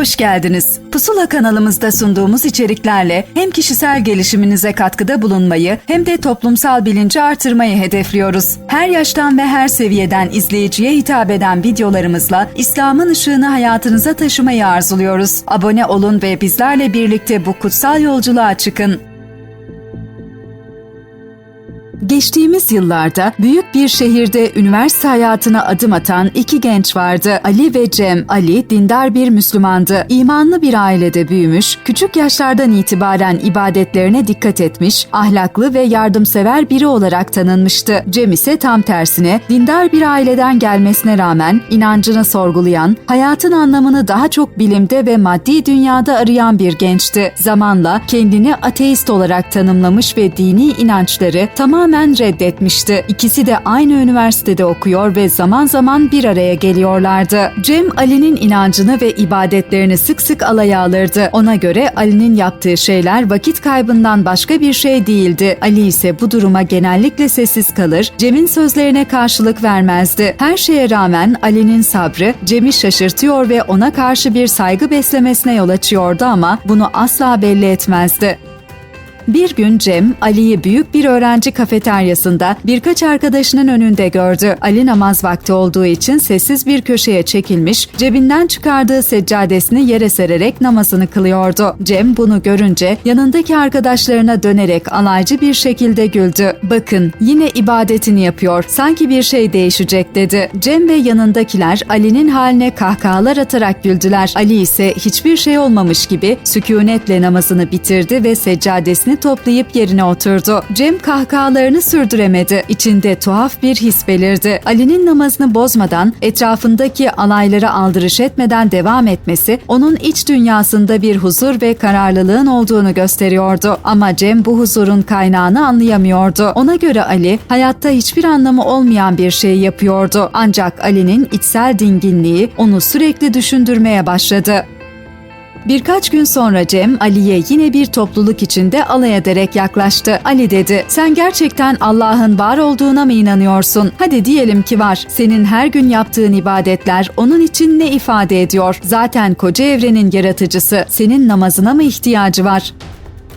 Hoş geldiniz. Pusula kanalımızda sunduğumuz içeriklerle hem kişisel gelişiminize katkıda bulunmayı hem de toplumsal bilinci artırmayı hedefliyoruz. Her yaştan ve her seviyeden izleyiciye hitap eden videolarımızla İslam'ın ışığını hayatınıza taşımayı arzuluyoruz. Abone olun ve bizlerle birlikte bu kutsal yolculuğa çıkın. Geçtiğimiz yıllarda büyük bir şehirde üniversite hayatına adım atan iki genç vardı. Ali ve Cem. Ali dindar bir Müslümandı. İmanlı bir ailede büyümüş, küçük yaşlardan itibaren ibadetlerine dikkat etmiş, ahlaklı ve yardımsever biri olarak tanınmıştı. Cem ise tam tersine dindar bir aileden gelmesine rağmen inancını sorgulayan, hayatın anlamını daha çok bilimde ve maddi dünyada arayan bir gençti. Zamanla kendini ateist olarak tanımlamış ve dini inançları tamamen reddetmişti. İkisi de aynı üniversitede okuyor ve zaman zaman bir araya geliyorlardı. Cem Ali'nin inancını ve ibadetlerini sık sık alaya alırdı. Ona göre Ali'nin yaptığı şeyler vakit kaybından başka bir şey değildi. Ali ise bu duruma genellikle sessiz kalır, Cem'in sözlerine karşılık vermezdi. Her şeye rağmen Ali'nin sabrı Cem'i şaşırtıyor ve ona karşı bir saygı beslemesine yol açıyordu ama bunu asla belli etmezdi. Bir gün Cem, Ali'yi büyük bir öğrenci kafeteryasında birkaç arkadaşının önünde gördü. Ali namaz vakti olduğu için sessiz bir köşeye çekilmiş, cebinden çıkardığı seccadesini yere sererek namazını kılıyordu. Cem bunu görünce yanındaki arkadaşlarına dönerek alaycı bir şekilde güldü. Bakın yine ibadetini yapıyor, sanki bir şey değişecek dedi. Cem ve yanındakiler Ali'nin haline kahkahalar atarak güldüler. Ali ise hiçbir şey olmamış gibi sükunetle namazını bitirdi ve seccadesini toplayıp yerine oturdu. Cem kahkahalarını sürdüremedi. İçinde tuhaf bir his belirdi. Ali'nin namazını bozmadan, etrafındaki alaylara aldırış etmeden devam etmesi onun iç dünyasında bir huzur ve kararlılığın olduğunu gösteriyordu. Ama Cem bu huzurun kaynağını anlayamıyordu. Ona göre Ali, hayatta hiçbir anlamı olmayan bir şey yapıyordu. Ancak Ali'nin içsel dinginliği onu sürekli düşündürmeye başladı. Birkaç gün sonra Cem, Ali'ye yine bir topluluk içinde alay ederek yaklaştı. Ali dedi, sen gerçekten Allah'ın var olduğuna mı inanıyorsun? Hadi diyelim ki var. Senin her gün yaptığın ibadetler onun için ne ifade ediyor? Zaten koca evrenin yaratıcısı. Senin namazına mı ihtiyacı var?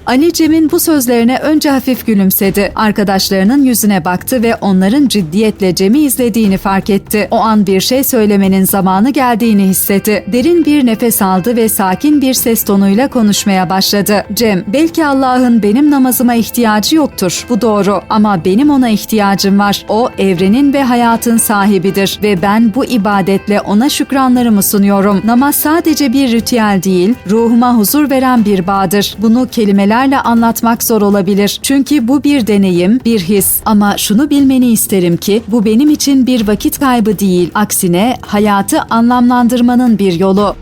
Ali Cem'in bu sözlerine önce hafif gülümsedi. Arkadaşlarının yüzüne baktı ve onların ciddiyetle Cem'i izlediğini fark etti. O an bir şey söylemenin zamanı geldiğini hissetti. Derin bir nefes aldı ve sakin bir ses tonuyla konuşmaya başladı. Cem, belki Allah'ın benim namazıma ihtiyacı yoktur. Bu doğru ama benim ona ihtiyacım var. O evrenin ve hayatın sahibidir ve ben bu ibadetle ona şükranlarımı sunuyorum. Namaz sadece bir ritüel değil, ruhuma huzur veren bir bağdır. Bunu kelimeler kelimelerle anlatmak zor olabilir. Çünkü bu bir deneyim, bir his. Ama şunu bilmeni isterim ki bu benim için bir vakit kaybı değil. Aksine hayatı anlamlandırmanın bir yolu.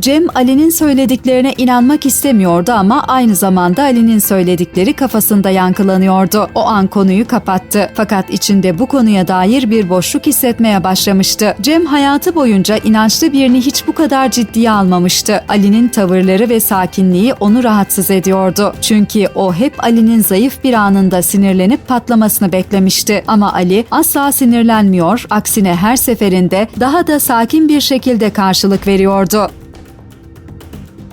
Cem Ali'nin söylediklerine inanmak istemiyordu ama aynı zamanda Ali'nin söyledikleri kafasında yankılanıyordu. O an konuyu kapattı. Fakat içinde bu konuya dair bir boşluk hissetmeye başlamıştı. Cem hayatı boyunca inançlı birini hiç bu kadar ciddiye almamıştı. Ali'nin tavırları ve sakinliği onu rahatsız ediyordu. Çünkü o hep Ali'nin zayıf bir anında sinirlenip patlamasını beklemişti. Ama Ali asla sinirlenmiyor, aksine her seferinde daha da sakin bir şekilde karşılık veriyordu.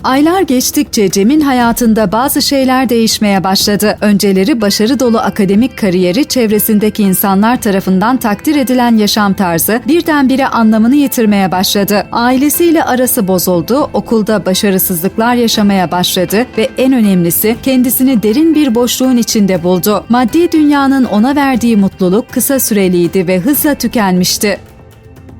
Aylar geçtikçe Cem'in hayatında bazı şeyler değişmeye başladı. Önceleri başarı dolu akademik kariyeri, çevresindeki insanlar tarafından takdir edilen yaşam tarzı birdenbire anlamını yitirmeye başladı. Ailesiyle arası bozuldu, okulda başarısızlıklar yaşamaya başladı ve en önemlisi kendisini derin bir boşluğun içinde buldu. Maddi dünyanın ona verdiği mutluluk kısa süreliydi ve hızla tükenmişti.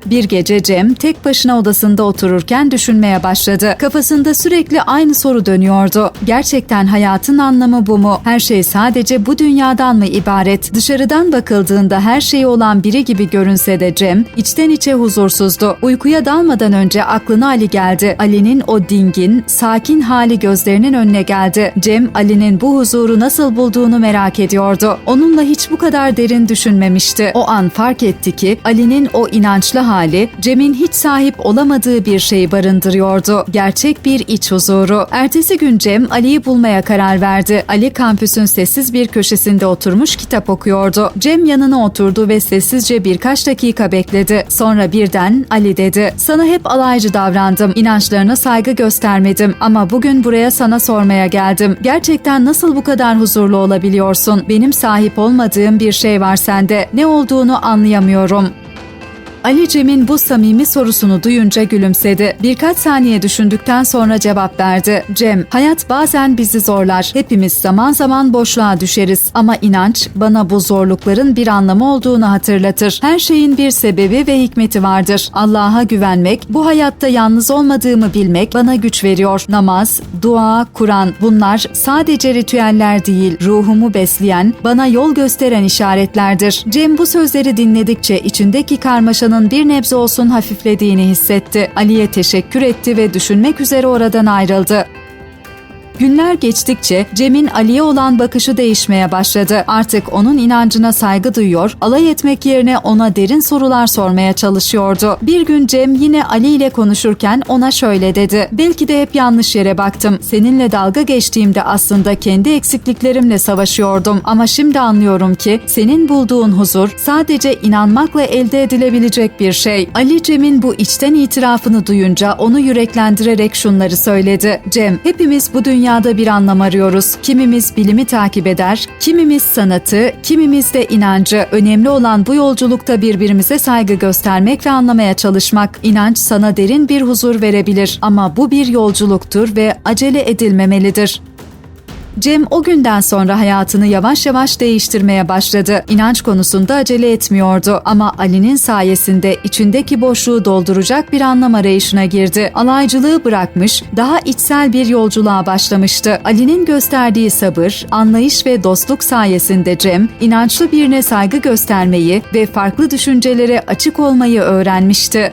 Bir gece Cem tek başına odasında otururken düşünmeye başladı. Kafasında sürekli aynı soru dönüyordu. Gerçekten hayatın anlamı bu mu? Her şey sadece bu dünyadan mı ibaret? Dışarıdan bakıldığında her şeyi olan biri gibi görünse de Cem içten içe huzursuzdu. Uykuya dalmadan önce aklına Ali geldi. Ali'nin o dingin, sakin hali gözlerinin önüne geldi. Cem Ali'nin bu huzuru nasıl bulduğunu merak ediyordu. Onunla hiç bu kadar derin düşünmemişti. O an fark etti ki Ali'nin o inançlı hali hali Cem'in hiç sahip olamadığı bir şey barındırıyordu. Gerçek bir iç huzuru. Ertesi gün Cem Ali'yi bulmaya karar verdi. Ali kampüsün sessiz bir köşesinde oturmuş kitap okuyordu. Cem yanına oturdu ve sessizce birkaç dakika bekledi. Sonra birden Ali dedi. Sana hep alaycı davrandım. İnançlarına saygı göstermedim. Ama bugün buraya sana sormaya geldim. Gerçekten nasıl bu kadar huzurlu olabiliyorsun? Benim sahip olmadığım bir şey var sende. Ne olduğunu anlayamıyorum. Ali Cem'in bu samimi sorusunu duyunca gülümsedi. Birkaç saniye düşündükten sonra cevap verdi. Cem, hayat bazen bizi zorlar. Hepimiz zaman zaman boşluğa düşeriz. Ama inanç bana bu zorlukların bir anlamı olduğunu hatırlatır. Her şeyin bir sebebi ve hikmeti vardır. Allah'a güvenmek, bu hayatta yalnız olmadığımı bilmek bana güç veriyor. Namaz, dua, Kur'an bunlar sadece ritüeller değil, ruhumu besleyen, bana yol gösteren işaretlerdir. Cem bu sözleri dinledikçe içindeki karmaşanın bir nebze olsun hafiflediğini hissetti. Ali'ye teşekkür etti ve düşünmek üzere oradan ayrıldı. Günler geçtikçe Cem'in Ali'ye olan bakışı değişmeye başladı. Artık onun inancına saygı duyuyor, alay etmek yerine ona derin sorular sormaya çalışıyordu. Bir gün Cem yine Ali ile konuşurken ona şöyle dedi. Belki de hep yanlış yere baktım. Seninle dalga geçtiğimde aslında kendi eksikliklerimle savaşıyordum. Ama şimdi anlıyorum ki senin bulduğun huzur sadece inanmakla elde edilebilecek bir şey. Ali Cem'in bu içten itirafını duyunca onu yüreklendirerek şunları söyledi. Cem, hepimiz bu dünya dünyada bir anlam arıyoruz. Kimimiz bilimi takip eder, kimimiz sanatı, kimimiz de inancı. Önemli olan bu yolculukta birbirimize saygı göstermek ve anlamaya çalışmak. İnanç sana derin bir huzur verebilir ama bu bir yolculuktur ve acele edilmemelidir. Cem o günden sonra hayatını yavaş yavaş değiştirmeye başladı. İnanç konusunda acele etmiyordu ama Ali'nin sayesinde içindeki boşluğu dolduracak bir anlam arayışına girdi. Alaycılığı bırakmış, daha içsel bir yolculuğa başlamıştı. Ali'nin gösterdiği sabır, anlayış ve dostluk sayesinde Cem, inançlı birine saygı göstermeyi ve farklı düşüncelere açık olmayı öğrenmişti.